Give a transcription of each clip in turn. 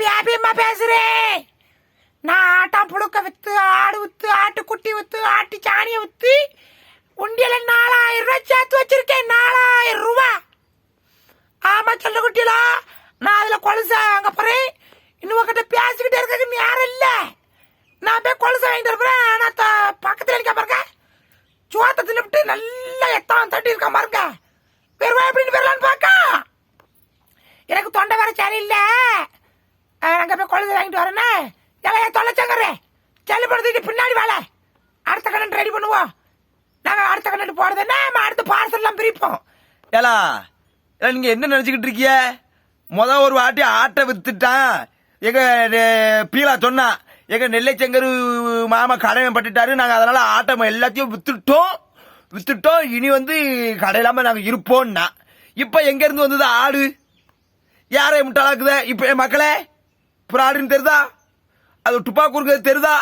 வியாபியமா பேசுறேன். நான் ஆட்டாம் புழுக்க வித்து ஆடு வித்து ஆட்டுக்குட்டி வித்து ஆட்டு சாணியை வித்து உண்டியல நாலாயிரம் ரூபாய் சேர்த்து வச்சிருக்கேன் நாலாயிரம் ரூபா. ஆமா சொல்ல குட்டிலா நான் அதுல கொலுசை வாங்க போறேன். இன்னும் கிட்ட பேசிக்கிட்டே இருக்க யாரும் இல்ல. நான் போய் கொலுசை வாங்கிட்டு போறேன். ஆனா பக்கத்துல இருக்க பாருங்க. சோத்தை தின்னுட்டு நல்லா எத்தான் தட்டி இருக்க பாருங்க. பெருவா எப்படின்னு பெறலான்னு பார்க்க எனக்கு தொண்டை வர இல்லை அங்கே போய் குழந்தை வாங்கிட்டு வரேனே. இலைய தொலைச்சங்கறே செல்லு பின்னாடி வேலை அடுத்த கண்ணன் ரெடி பண்ணுவோம். நாங்க அடுத்த கண்ணன் போடுறதுன்னா நம்ம அடுத்த பார்சல் எல்லாம் பிரிப்போம். ஏலா ஏலா, நீங்க என்ன நினைச்சுக்கிட்டு இருக்கீங்க? முத ஒரு வாட்டி ஆட்டை வித்துட்டான். எங்க பீலா சொன்னான் எங்க நெல்லைச்சங்கரு மாமா கடமை பட்டுட்டாரு. நாங்க அதனால ஆட்டம் எல்லாத்தையும் வித்துட்டோம். வித்துட்டோம். இனி வந்து கடையிலாம நாங்க இருப்போம்னா இப்ப எங்க இருந்து வந்தது ஆடு? யாரை முட்டாளாக்குத? இப்ப என் மக்களே? புறாடுன்னு தெரிதா அது துப்பாக்கு இருக்கிறது தெரியுதா?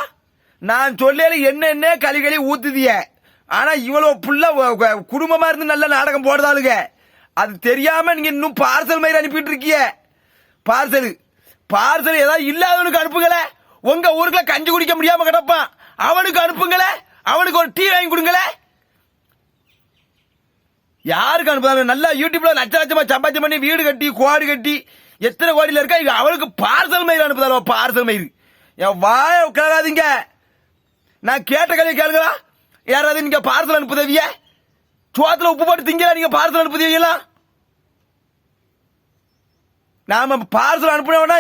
நான் சொல்லல என்ன களி களி ஊத்துதிய? ஆனா இவ்வளவு புள்ள குடும்பமா இருந்து நல்ல நாடகம் போடுதாளுங்க அது தெரியாம நீங்க இன்னும் பார்சல் மாதிரி அனுப்பிட்டு இருக்கீங்க பார்சல். பார்சல் ஏதாவது இல்லாதவனுக்கு அனுப்புங்கள. உங்க ஊருக்குள்ள கஞ்சி குடிக்க முடியாம கிடப்பான். அவனுக்கு அனுப்புங்களே. அவனுக்கு ஒரு டீ வாங்கி கொடுங்களேன் யாருக்கு அனுப்புதாங்க நல்லா யூடியூப்ல லட்ச லட்சமா சம்பாத்தியம் பண்ணி வீடு கட்டி கோடி கட்டி எத்தனை கோடியில இருக்கா? இவ அவளுக்கு பார்சல் மயிர் அனுப்புதாலோ பார்சல் மயிர் என் வாய கிளறாதீங்க நான் கேட்ட கல்வி கேளுங்களா யாராவது நீங்க பார்சல் அனுப்புதவிய? சோத்துல உப்பு போட்டு திங்களா நீங்க பார்சல் அனுப்புதீங்களா நாம பார்சல் அனுப்பினோம்னா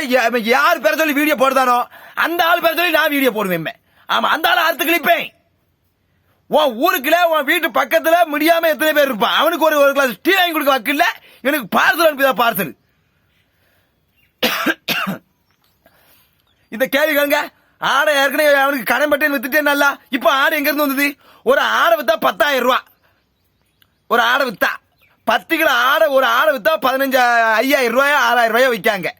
யார் பேர சொல்லி வீடியோ போடுதானோ அந்த ஆள் பேர சொல்லி நான் வீடியோ போடுவேன் ஆமா அந்த ஆள் அறுத்து கிழிப்பேன். உன் ஊருக்குல உன் வீட்டு பக்கத்துல முடியாம எத்தனை பேர் இருப்பான்? அவனுக்கு ஒரு ஒரு கிளாஸ் டீ வாங்கி கொடுக்க வக்கில்ல. எனக்கு பார்சல் அனுப்பிதா பார்சல் இந்த கேள்வி கேளுங்க. ஆடை ஏற்கனவே அவனுக்கு கடன் பட்டேன்னு வித்துட்டே நல்லா. இப்ப ஆடு எங்க இருந்து வந்தது? ஒரு ஆடை வித்தா பத்தாயிரம் ரூபா. ஒரு ஆடை வித்தா. பத்து கிலோ ஆடை ஒரு ஆடை வித்தா பதினஞ்சு ஐயாயிரம் ரூபாயா ஆறாயிரம் ரூபாயா விற்காங்க.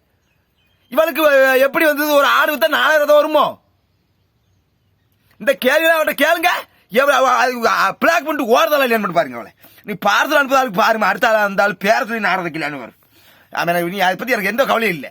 இவனுக்கு எப்படி வந்தது? ஒரு ஆடு வித்தா நாலாயிரம் ரூபாய் வருமோ? இந்த கேள்வி அவட்ட கேளுங்க. பிளாக் பண்ணிட்டு ஓரதால இல்லைன்னு பண்ணி பாருங்க அவளை. நீ பார்சல் அனுப்புதாளுக்கு பாருங்க அடுத்த ஆள் அந்த ஆள் பேர சொல்லி இல்லைன்னு வரும். நீ அதை பத்தி எனக்கு எந்த கவலையும் இல்லை.